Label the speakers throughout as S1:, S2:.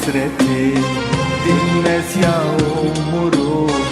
S1: hasreti Dinmez ya umurum.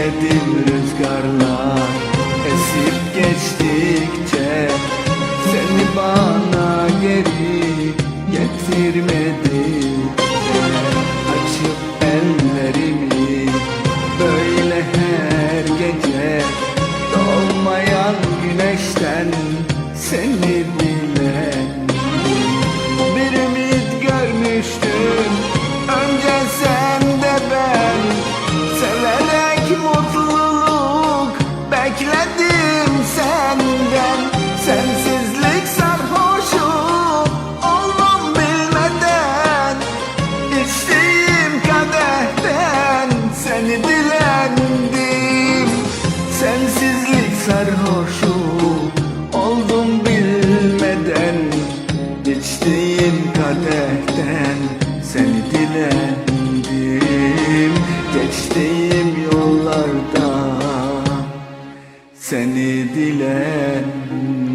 S1: özledim rüzgarlar Esip geçtikçe seni bana seni dilendim. Sensizlik sarhoşu oldum bilmeden. İçtiğim kadehten seni dilendim. Geçtiğim yollarda seni dilendim.